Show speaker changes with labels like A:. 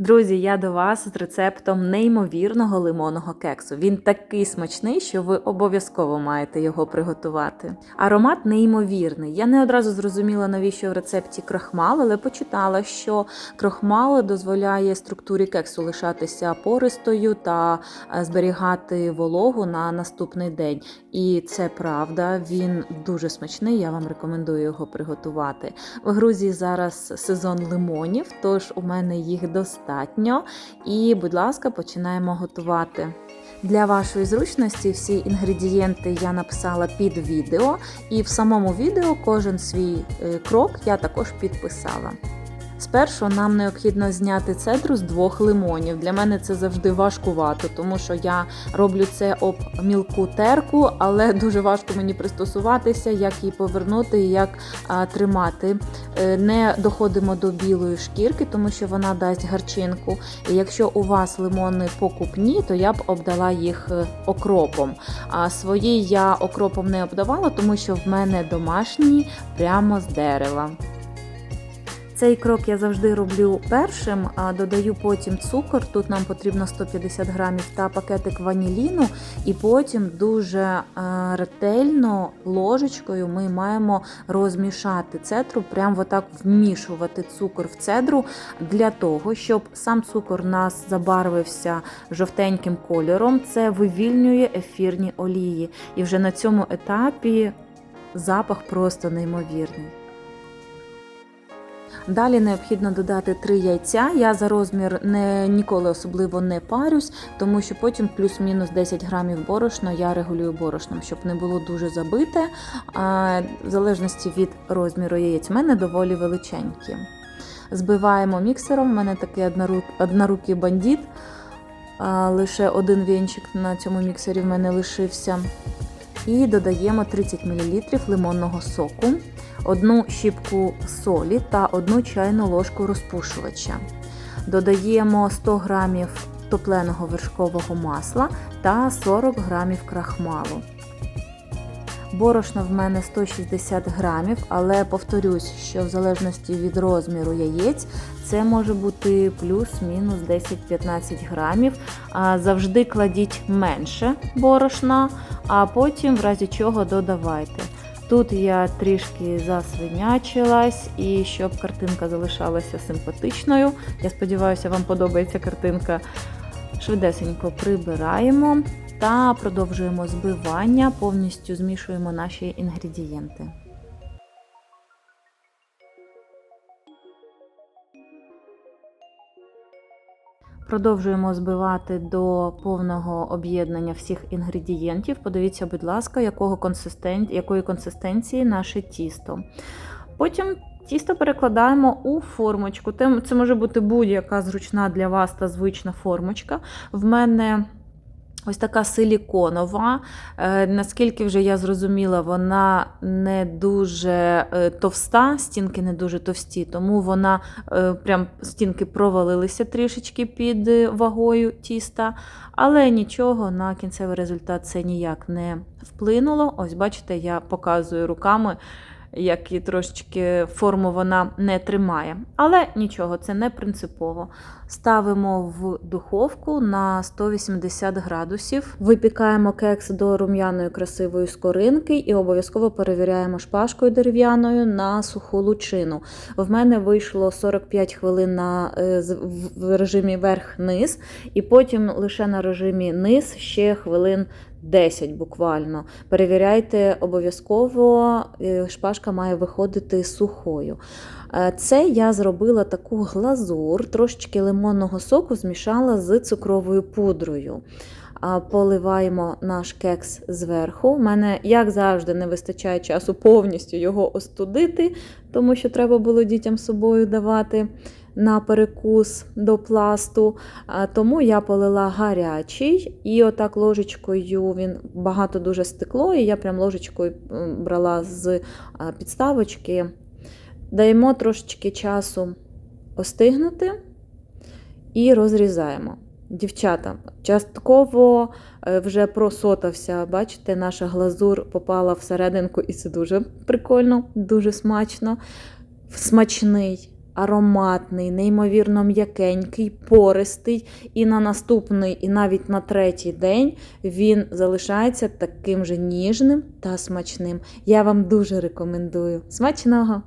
A: Друзі, я до вас з рецептом неймовірного лимонного кексу. Він такий смачний, що ви обов'язково маєте його приготувати. Аромат неймовірний. Я не одразу зрозуміла, навіщо в рецепті крахмал, але почитала, що крахмал дозволяє структурі кексу лишатися пористою та е, зберігати вологу на наступний день. І це правда, він дуже смачний. Я вам рекомендую його приготувати. В Грузії зараз сезон лимонів, тож у мене їх достатньо. І, будь ласка, починаємо готувати. Для вашої зручності всі інгредієнти я написала під відео, і в самому відео кожен свій е, крок я також підписала. Спершу нам необхідно зняти цедру з двох лимонів. Для мене це завжди важкувато, тому що я роблю це об мілку терку, але дуже важко мені пристосуватися, як її повернути і як а, тримати. Е, Не доходимо до білої шкірки, тому що вона дасть гарчинку. І якщо у вас лимони покупні, то я б обдала їх е, окропом. А свої я окропом не обдавала, тому що в мене домашні прямо з дерева. Цей крок я завжди роблю першим, а додаю потім цукор. Тут нам потрібно 150 грамів та пакетик ваніліну, і потім дуже е, ретельно ложечкою ми маємо розмішати цедру, прямо отак вмішувати цукор в цедру для того, щоб сам цукор у нас забарвився жовтеньким кольором. Це вивільнює ефірні олії. І вже на цьому етапі запах просто неймовірний. Далі необхідно додати 3 яйця. Я за розмір не, ніколи особливо не парюсь, тому що потім плюс-мінус 10 грамів борошна я регулюю борошном, щоб не було дуже забите. А, в залежності від розміру яєць, в мене доволі величенькі. Збиваємо міксером, в мене такий однорук, однорукий бандит. А, лише один вінчик на цьому міксері в мене лишився. І додаємо 30 мл лимонного соку, одну щіпку солі та одну чайну ложку розпушувача. Додаємо 100 г топленого вершкового масла та 40 г крахмалу. Борошно в мене 160 грамів, але повторюсь, що в залежності від розміру яєць це може бути плюс-мінус 10-15 грамів. Завжди кладіть менше борошна, а потім, в разі чого, додавайте. Тут я трішки засвинячилась, і щоб картинка залишалася симпатичною. Я сподіваюся, вам подобається картинка. Швидесенько прибираємо та продовжуємо збивання, повністю змішуємо наші інгредієнти. Продовжуємо збивати до повного об'єднання всіх інгредієнтів. Подивіться, будь ласка, якого консистен... якої консистенції наше тісто. Потім тісто перекладаємо у формочку. Це може бути будь-яка зручна для вас та звична формочка. В мене Ось така силіконова. Е, наскільки вже я зрозуміла, вона не дуже е, товста, стінки не дуже товсті, тому вона е, прям стінки провалилися трішечки під вагою тіста, але нічого на кінцевий результат це ніяк не вплинуло. Ось, бачите, я показую руками. Як і трошечки форму вона не тримає. Але нічого, це не принципово. Ставимо в духовку на 180 градусів, випікаємо кекс до рум'яної красивої скоринки і обов'язково перевіряємо шпажкою дерев'яною на суху лучину. В мене вийшло 45 хвилин на, в режимі верх-низ, і потім лише на режимі низ ще хвилин 10 буквально. Перевіряйте обов'язково, шпажка має виходити сухою. Це я зробила таку глазур, трошечки лимонного соку змішала з цукровою пудрою. Поливаємо наш кекс зверху. У мене, як завжди, не вистачає часу повністю його остудити, тому що треба було дітям собою давати на перекус до пласту. Тому я полила гарячий, і отак ложечкою він багато дуже стекло, і я прям ложечкою брала з підставочки. Даємо трошечки часу остигнути і розрізаємо. Дівчата, частково вже просотався, бачите, наша глазур попала всерединку, і це дуже прикольно, дуже смачно, смачний. Ароматний, неймовірно м'якенький, пористий. І на наступний, і навіть на третій день він залишається таким же ніжним та смачним. Я вам дуже рекомендую. Смачного!